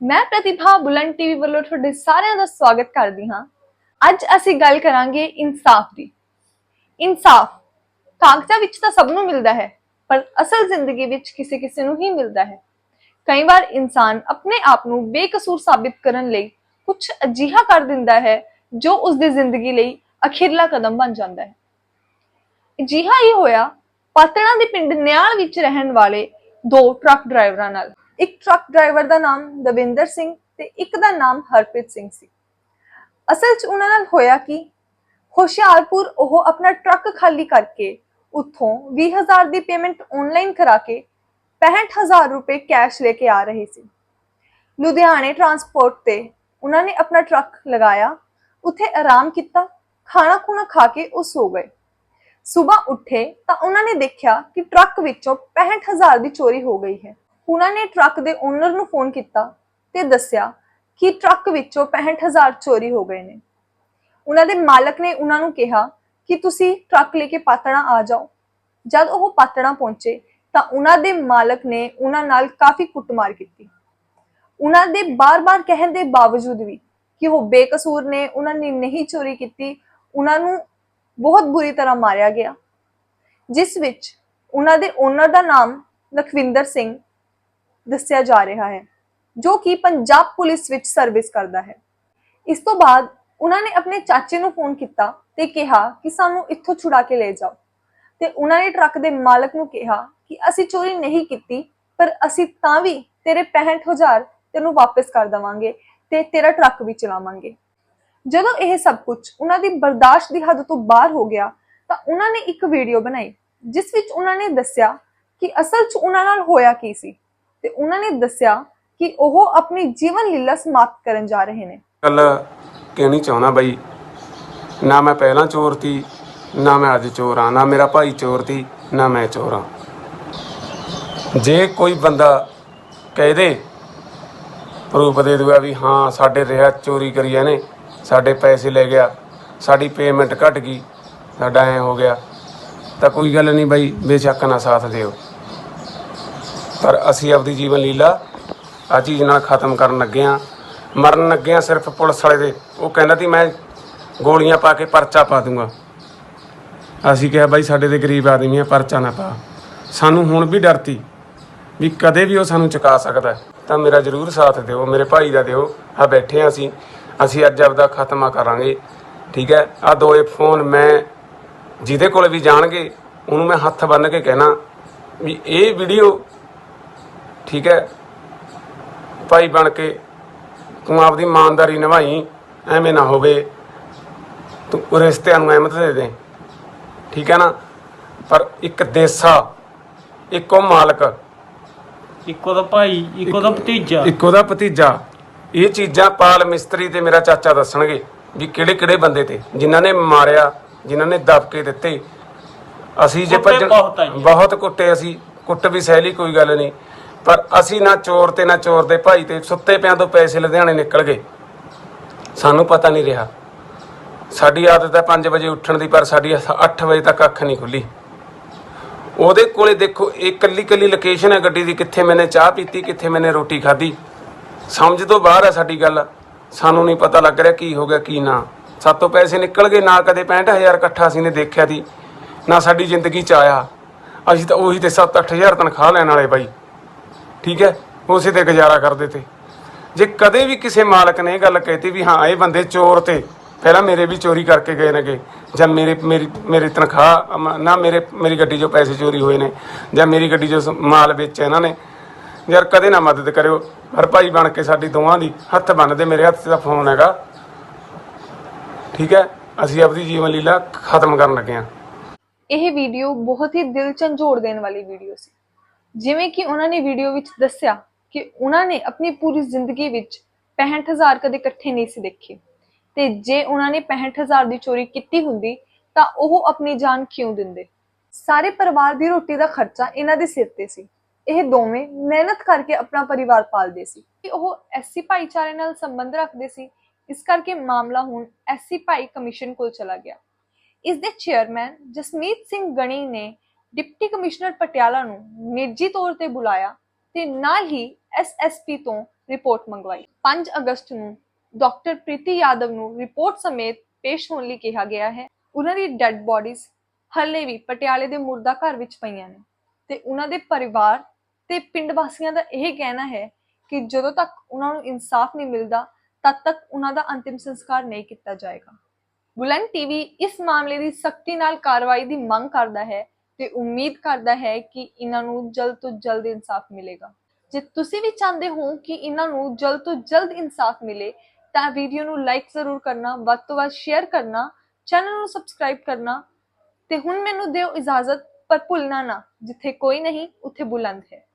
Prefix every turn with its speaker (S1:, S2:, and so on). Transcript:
S1: ਮੈਂ ਪ੍ਰਤਿਭਾ ਬੁਲੰਦ ਟੀਵੀ ਵੱਲੋਂ ਤੁਹਾਡੇ ਸਾਰਿਆਂ ਦਾ ਸਵਾਗਤ ਕਰਦੀ ਹਾਂ। ਅੱਜ ਅਸੀਂ ਗੱਲ ਕਰਾਂਗੇ ਇਨਸਾਫ ਦੀ। ਇਨਸਾਫ ਕਾਗਜ਼ਾਂ ਵਿੱਚ ਤਾਂ ਸਭ ਨੂੰ ਮਿਲਦਾ ਹੈ, ਪਰ ਅਸਲ ਜ਼ਿੰਦਗੀ ਵਿੱਚ ਕਿਸੇ ਕਿਸੇ ਨੂੰ ਹੀ ਮਿਲਦਾ ਹੈ। ਕਈ ਵਾਰ ਇਨਸਾਨ ਆਪਣੇ ਆਪ ਨੂੰ ਬੇਕਸੂਰ ਸਾਬਿਤ ਕਰਨ ਲਈ ਕੁਝ ਅਜਿਹਾ ਕਰ ਦਿੰਦਾ ਹੈ, ਜੋ ਉਸ ਦੀ ਜ਼ਿੰਦਗੀ ਲਈ ਅਖੀਰਲਾ ਕਦਮ ਬਣ ਜਾਂਦਾ ਹੈ। ਅਜਿਹਾ ਹੀ ਹੋਇਆ ਪਾਤੜਾਂ ਦੇ ਪਿੰਡ ਨਿਆਲ ਵਿੱਚ ਰਹਿਣ ਵਾਲੇ ਦੋ ਟਰੱਕ ਡਰਾਈਵਰਾਂ ਨਾਲ। ਇੱਕ ਟਰੱਕ ਡਰਾਈਵਰ ਦਾ ਨਾਮ ਦਵਿੰਦਰ ਸਿੰਘ ਤੇ ਇੱਕ ਦਾ ਨਾਮ ਹਰਪ੍ਰੀਤ ਸਿੰਘ ਸੀ। ਅਸਲ 'ਚ ਉਹਨਾਂ ਨਾਲ ਹੋਇਆ ਕਿ? ਹੁਸ਼ਿਆਰਪੁਰ ਉਹ ਆਪਣਾ ਟਰੱਕ ਖਾਲੀ ਕਰਕੇ ਉੱਥੋਂ 20000 ਦੀ ਪੇਮੈਂਟ ਆਨਲਾਈਨ ਕਰਾ ਕੇ 65000 ਰੁਪਏ ਕੈਸ਼ ਲੈ ਕੇ ਆ ਰਹੇ ਸੀ। ਲੁਧਿਆਣੇ ਟਰਾਂਸਪੋਰਟ ਤੇ ਉਹਨਾਂ ਨੇ ਆਪਣਾ ਟਰੱਕ ਲਗਾਇਆ, ਉੱਥੇ ਆਰਾਮ ਕੀਤਾ, ਖਾਣਾ ਖੁਣਾ ਖਾ ਕੇ ਉਹ ਸੋ ਗਏ। ਸਵੇਰ ਉੱਠੇ ਤਾਂ ਉਹਨਾਂ ਨੇ ਦੇਖਿਆ ਕਿ ਟਰੱਕ ਵਿੱਚੋਂ 65000 ਦੀ ਚੋਰੀ ਹੋ ਗਈ ਹੈ। ਉਹਨਾਂ ਨੇ ਟਰੱਕ ਦੇ ਓਨਰ ਨੂੰ ਫੋਨ ਕੀਤਾ ਤੇ ਦੱਸਿਆ ਕਿ ਟਰੱਕ ਵਿੱਚੋਂ 65000 ਚੋਰੀ ਹੋ ਗਏ ਨੇ। ਉਹਨਾਂ ਦੇ ਮਾਲਕ ਨੇ ਉਹਨਾਂ ਨੂੰ ਕਿਹਾ ਕਿ ਤੁਸੀਂ ਟਰੱਕ ਲੈ ਕੇ ਪਾਤੜਾ ਆ ਜਾਓ। ਜਦ ਉਹ ਪਾਤੜਾ ਪਹੁੰਚੇ ਤਾਂ ਉਹਨਾਂ ਦੇ ਮਾਲਕ ਨੇ ਉਹਨਾਂ ਨਾਲ ਕਾਫੀ ਕੁੱਟਮਾਰ ਕੀਤੀ। ਉਹਨਾਂ ਦੇ ਬਾਰ-ਬਾਰ ਕਹਿਣ ਦੇ ਬਾਵਜੂਦ ਵੀ ਕਿ ਉਹ ਬੇਕਸੂਰ ਨੇ, ਉਹਨਾਂ ਨੇ ਨਹੀਂ ਚੋਰੀ ਕੀਤੀ, ਉਹਨਾਂ ਨੂੰ ਬਹੁਤ ਬੁਰੀ ਤਰ੍ਹਾਂ ਮਾਰਿਆ ਗਿਆ। ਜਿਸ ਵਿੱਚ ਉਹਨਾਂ ਦੇ ਓਨਰ ਦਾ ਨਾਮ ਲਖਵਿੰਦਰ ਸਿੰਘ ਦੱਸਿਆ ਜਾ ਰਿਹਾ ਹੈ, ਜੋ ਕਿ ਪੰਜਾਬ ਪੁਲਿਸ ਵਿੱਚ ਸਰਵਿਸ ਕਰਦਾ ਹੈ। ਇਸ ਤੋਂ ਬਾਅਦ ਉਹਨਾਂ ਨੇ ਆਪਣੇ ਚਾਚੇ ਨੂੰ ਫੋਨ ਕੀਤਾ ਤੇ ਕਿਹਾ ਕਿ ਸਾਨੂੰ ਇੱਥੋਂ ਛੁਡਾ ਕੇ ਲੈ ਜਾਓ। ਤੇ ਉਹਨਾਂ ਨੇ ਟਰੱਕ ਦੇ ਮਾਲਕ ਨੂੰ ਕਿਹਾ ਕਿ ਅਸੀਂ ਚੋਰੀ ਨਹੀਂ ਕੀਤੀ, ਪਰ ਅਸੀਂ ਤਾਂ ਵੀ ਤੇਰੇ 65000 ਤੈਨੂੰ ਵਾਪਸ ਕਰ ਦਵਾਂਗੇ ਤੇ ਤੇਰਾ ਟਰੱਕ ਵੀ ਚਲਾਵਾਂਗੇ। ਜਦੋਂ ਇਹ ਸਭ ਕੁਝ ਉਹਨਾਂ ਦੀ ਬਰਦਾਸ਼ਤ ਦੀ ਹੱਦ ਤੋਂ ਬਾਹਰ ਹੋ ਗਿਆ, ਤਾਂ ਉਹਨਾਂ ਨੇ ਇੱਕ ਵੀਡੀਓ ਬਣਾਈ, ਜਿਸ ਵਿੱਚ ਉਹਨਾਂ ਨੇ ਦੱਸਿਆ ਕਿ ਅਸਲ 'ਚ ਉਹਨਾਂ ਨਾਲ ਹੋਇਆ ਕੀ ਸੀ। ਤੇ ਉਹਨਾਂ ਨੇ ਦੱਸਿਆ ਕਿ ਉਹ ਆਪਣੀ ਜੀਵਨ ਲੀਲਾ ਸਮਾਪਤ ਕਰਨ ਜਾ ਰਹੇ ਨੇ।
S2: ਗੱਲ ਕਹਿਣੀ ਚਾਹੁੰਦਾ ਬਈ, ਨਾ ਮੈਂ ਪਹਿਲਾਂ ਚੋਰ ਤੀ ਨਾ ਮੈਂ ਅੱਜ ਚੋਰ ਆ ਨਾ ਮੇਰਾ ਭਾਈ ਚੋਰ ਤੀ ਨਾ ਮੈਂ ਚੋਰ ਆ ਜੇ ਕੋਈ ਬੰਦਾ ਕਹਿ ਦੇ, ਪ੍ਰੂਫ ਦੇ ਦੂਗਾ ਵੀ ਹਾਂ, ਸਾਡੇ ਰਿਹਾ ਚੋਰੀ ਕਰੀ ਇਹਨੇ ਸਾਡੇ ਪੈਸੇ ਲੈ ਗਿਆ, ਸਾਡੀ ਪੇਮੈਂਟ ਘਟ ਗਈ, ਸਾਡਾ ਐ ਹੋ ਗਿਆ, ਤਾਂ ਕੋਈ ਗੱਲ ਨਹੀਂ ਬਾਈ, ਬੇਸ਼ੱਕ ਨਾ ਸਾਥ ਦਿਓ। ਪਰ ਅਸੀਂ ਆਪਦੀ ਜੀਵਨ ਲੀਲਾ ਆ ਚੀਜ਼ ਨਾਲ ਖਤਮ ਕਰਨ ਲੱਗੇ ਆ ਮਰਨ ਲੱਗੇ ਆ ਸਿਰਫ ਪੁਲਿਸ ਵਾਲੇ ਦੇ। ਉਹ ਕਹਿੰਦਾ ਸੀ, ਮੈਂ ਗੋਲੀਆਂ ਪਾ ਕੇ ਪਰਚਾ ਪਾ ਦੂੰਗਾ। ਅਸੀਂ ਕਿਹਾ, ਬਾਈ, ਸਾਡੇ ਦੇ ਗਰੀਬ ਆਦਮੀ ਆ, ਪਰਚਾ ਨਾ ਪਾ। ਸਾਨੂੰ ਹੁਣ ਵੀ ਡਰਤੀ ਵੀ ਕਦੇ ਵੀ ਉਹ ਸਾਨੂੰ ਚੁਕਾ ਸਕਦਾ ਤਾਂ ਮੇਰਾ ਜ਼ਰੂਰ ਸਾਥ ਦਿਓ, ਮੇਰੇ ਭਾਈ ਦਾ ਦਿਓ। ਆ ਬੈਠੇ ਆ ਅਸੀਂ। ਅਸੀਂ ਅੱਜ ਆਪਦਾ ਖਾਤਮਾ ਕਰਾਂਗੇ। ਠੀਕ ਹੈ? ਆ ਦੋਏ ਫੋਨ ਮੈਂ ਜਿਹਦੇ ਕੋਲ ਵੀ ਜਾਣਗੇ, ਉਹਨੂੰ ਮੈਂ ਹੱਥ ਬੰਨ੍ਹ ਕੇ ਕਹਿਣਾ ਵੀ ਇਹ ਵੀਡੀਓ ਠੀਕ ਹੈ। ਭਾਈ ਬਣ ਕੇ ਤੂੰ ਆਪਦੀ ਇਮਾਨਦਾਰੀ ਨਿਭਾਈ ਐਵੇਂ ਨਾ ਹੋਵੇ। ਤੂੰ ਰਿਸ਼ਤਿਆਂ ਨੂੰ ਅਹਿਮਤ ਦੇ ਦੇ ਠੀਕ ਹੈ ਨਾ। ਪਰ ਇੱਕ ਦੇਸਾ ਇੱਕੋ ਮਾਲਕ
S3: ਇੱਕੋ ਦਾ ਭਾਈ ਇੱਕੋ ਦਾ ਭਤੀਜਾ।
S2: ਇੱਕ ਉਹਦਾ ਭਤੀਜਾ। ਇਹ ਚੀਜ਼ਾਂ ਪਾਲ ਮਿਸਤਰੀ ਤੇ ਮੇਰਾ ਚਾਚਾ ਦੱਸਣਗੇ ਵੀ ਕਿਹੜੇ ਕਿਹੜੇ ਬੰਦੇ ਤੇ ਜਿਨ੍ਹਾਂ ਨੇ ਮਾਰਿਆ ਜਿਨ੍ਹਾਂ ਨੇ ਦਬਕੇ ਦਿੱਤੇ। ਅਸੀਂ ਜੇ
S3: ਕੁੱਟੇ
S2: ਭੱਜਣ
S3: ਬਹੁਤ ਆ ਜੀ।
S2: ਬਹੁਤ ਕੁੱਟੇ ਅਸੀਂ ਕੁੱਟ ਵੀ ਸਹਿਲੀ ਕੋਈ ਗੱਲ ਨਹੀਂ। ਪਰ ਅਸੀਂ ਨਾ ਚੋਰ ਤੇ ਨਾ ਚੋਰ ਦੇ ਭਾਈ ਤੇ ਸੁੱਤੇ ਪਿਆਂ ਤੋਂ ਪੈਸੇ ਲੁਧਿਆਣੇ ਨਿਕਲ ਗਏ। ਸਾਨੂੰ ਪਤਾ ਨਹੀਂ ਰਿਹਾ। ਸਾਡੀ ਆਦਤ ਹੈ 5 ਵਜੇ ਉੱਠਣ ਦੀ, ਪਰ ਸਾਡੀ 8 ਵਜੇ ਤੱਕ ਅੱਖ ਨਹੀਂ ਖੁੱਲੀ। ਉਹਦੇ ਕੋਲੇ ਦੇਖੋ, ਇਹ ਕੱਲੀ ਕੱਲੀ ਲੋਕੇਸ਼ਨ ਹੈ ਗੱਡੀ ਦੀ, ਕਿੱਥੇ ਮੈਨੇ ਚਾਹ ਪੀਤੀ, ਕਿੱਥੇ ਮੈਨੇ ਰੋਟੀ ਖਾਧੀ। ਸਮਝ ਤੋਂ ਬਾਹਰ ਹੈ ਸਾਡੀ ਗੱਲ। ਸਾਨੂੰ ਨਹੀਂ ਪਤਾ ਲੱਗ ਰਿਹਾ ਕੀ ਹੋ ਗਿਆ, ਕੀ ਨਾ। ਸਾਤੋਂ ਪੈਸੇ ਨਿਕਲ ਗਏ, ਨਾ ਕਦੇ 65000 ਇਕੱਠਾ ਅਸੀਂ ਨੇ ਦੇਖਿਆ ਸੀ। ਨਾ ਸਾਡੀ ਜ਼ਿੰਦਗੀ ਚ ਆਇਆ। ਅਸੀਂ ਤਾਂ ਉਹੀ ਤੇ 7-8000 ਤਨਖਾਹ ਲੈਣ ਵਾਲੇ ਬਾਈ। ਠੀਕ ਹੈ? ਉਸੇ ਤੇ ਗੁਜ਼ਾਰਾ ਕਰਦੇ ਤੇ। ਜੇ ਕਦੇ ਵੀ ਕਿਸੇ ਮਾਲਕ ਨੇ ਇਹ ਗੱਲ ਕਹਿਤੀ ਵੀ ਹਾਂ ਇਹ ਬੰਦੇ ਚੋਰ ਤੇ, ਪਹਿਲਾਂ ਮੇਰੇ ਵੀ ਚੋਰੀ ਕਰਕੇ ਗਏ ਨੇਗੇ। ਜਾਂ ਮੇਰੇ, ਮੇਰੀ ਮੇਰੀ ਤਨਖਾਹ ਨਾ ਮੇਰੇ, ਮੇਰੀ ਗੱਡੀ 'ਚੋਂ ਪੈਸੇ ਚੋਰੀ ਹੋਏ ਨੇ, ਜਾਂ ਮੇਰੀ ਗੱਡੀ 'ਚੋਂ ਮਾਲ ਵੇਚਿਆ ਇਹਨਾਂ ਨੇ। ਯਾਰ ਕਦੇ ਨਾ ਮਦਦ ਕਰਿਓ। ਹਰ ਭਾਈ ਬਣ ਕੇ ਸਾਡੀ ਦੋਵਾਂ ਦੀ ਹੱਥ ਬੰਨਦੇ, ਮੇਰੇ ਹੱਥ 'ਚ ਦਾ ਫੋਨ ਹੈਗਾ। ਠੀਕ ਹੈ? ਅਸੀਂ ਆਪਣੀ ਜੀਵਨ ਲੀਲਾ ਖਤਮ ਕਰਨ ਲੱਗੇ ਹਾਂ।
S1: ਇਹ ਵੀਡੀਓ ਬਹੁਤ ਹੀ ਦਿਲ ਝੰਜੋੜ ਦੇਣ ਵਾਲੀ ਵੀਡੀਓ ਸੀ। ਜਿਵੇਂ ਕਿ ਉਹਨਾਂ ਨੇ ਵੀਡੀਓ ਵਿੱਚ ਦੱਸਿਆ ਕਿ ਉਹਨਾਂ ਨੇ ਆਪਣੀ ਪੂਰੀ ਜ਼ਿੰਦਗੀ ਵਿੱਚ 65000 ਕਦੇ ਇਕੱਠੇ ਨਹੀਂ ਸੀ ਦੇਖੇ। ਤੇ ਜੇ ਉਹਨਾਂ ਨੇ 65000 ਦੀ ਚੋਰੀ ਕੀਤੀ ਹੁੰਦੀ, ਤਾਂ ਉਹ ਆਪਣੀ ਜਾਨ ਕਿਉਂ ਦਿੰਦੇ? ਸਾਰੇ ਪਰਿਵਾਰ ਦੀ ਰੋਟੀ ਦਾ ਖਰਚਾ ਇਹਨਾਂ ਦੇ ਸਿਰ ਤੇ ਸੀ। ਇਹ ਦੋਵੇਂ ਮਿਹਨਤ ਕਰਕੇ ਆਪਣਾ ਪਰਿਵਾਰ ਪਾਲਦੇ ਸੀ। ਕਿ ਉਹ ਐਸਸੀ ਭਾਈਚਾਰੇ ਨਾਲ ਸੰਬੰਧ ਰੱਖਦੇ ਸੀ, ਇਸ ਕਰਕੇ ਮਾਮਲਾ ਹੁਣ ਐਸਸੀ ਭਾਈ ਕਮਿਸ਼ਨ ਕੋਲ ਚਲਾ ਗਿਆ। ਇਸ ਦੇ ਚੇਅਰਮੈਨ ਜਸਮੀਤ ਸਿੰਘ ਗਣੀ ਨੇ ਡਿਪਟੀ ਕਮਿਸ਼ਨਰ ਪਟਿਆਲਾ ਨੂੰ ਨਿੱਜੀ ਤੌਰ ਤੇ ਬੁਲਾਇਆ ਤੇ ਨਾਲ ਹੀ ਐਸਐਸਪੀ ਤੋਂ ਰਿਪੋਰਟ ਮੰਗਵਾਈ। 5 ਅਗਸਤ ਨੂੰ ਡਾਕਟਰ ਪ੍ਰੀਤੀ ਯਾਦਵ ਨੂੰ ਰਿਪੋਰਟ ਸਮੇਤ ਪੇਸ਼ ਹੋਣ ਲਈ ਕਿਹਾ ਗਿਆ ਹੈ। ਉਹਨਾਂ ਦੀ ਡੈੱਡ ਬੋਡੀਜ਼ ਹੱਲੇ ਵੀ ਪਟਿਆਲੇ ਦੇ ਮੁਰਦਾ ਘਰ ਵਿੱਚ ਪਈਆਂ ਨੇ ਤੇ ਉਹਨਾਂ ਦੇ ਪਰਿਵਾਰ ਤੇ ਪਿੰਡ ਵਾਸੀਆਂ ਦਾ ਇਹ ਕਹਿਣਾ ਹੈ ਕਿ ਜਦੋਂ ਤੱਕ ਉਹਨਾਂ ਨੂੰ ਇਨਸਾਫ ਨਹੀਂ ਮਿਲਦਾ, ਤਦ ਤੱਕ ਉਹਨਾਂ ਦਾ ਅੰਤਿਮ ਸੰਸਕਾਰ ਨਹੀਂ ਕੀਤਾ ਜਾਏਗਾ। ਬੁਲੰਦ ਟੀਵੀ ਇਸ ਮਾਮਲੇ ਦੀ ਸਖਤੀ ਨਾਲ ਕਾਰਵਾਈ ਦੀ ਮੰਗ ਕਰਦਾ ਹੈ ਤੇ ਉਮੀਦ ਕਰਦਾ ਹੈ ਕਿ ਇਹਨਾਂ ਨੂੰ ਜਲਦ ਤੋਂ ਜਲਦ ਇਨਸਾਫ ਮਿਲੇਗਾ। ਜੇ ਤੁਸੀਂ ਵੀ ਚਾਹੁੰਦੇ ਹੋ ਕਿ ਇਹਨਾਂ ਨੂੰ ਜਲਦ ਤੋਂ ਜਲਦ ਇਨਸਾਫ ਮਿਲੇ, ਤਾਂ ਵੀਡੀਓ ਨੂੰ ਲਾਈਕ ਜ਼ਰੂਰ ਕਰਨਾ, ਵੱਧ ਤੋਂ ਵੱਧ ਸ਼ੇਅਰ ਕਰਨਾ ਚੈਨਲ ਨੂੰ ਸਬਸਕ੍ਰਾਈਬ ਕਰਨਾ ਤੇ ਹੁਣ ਮੈਨੂੰ ਦਿਓ ਇਜਾਜ਼ਤ, ਪਰ ਭੁੱਲਣਾ ਨਾ, ਜਿੱਥੇ ਕੋਈ ਨਹੀਂ, ਉੱਥੇ ਬੁਲੰਦ ਹੈ।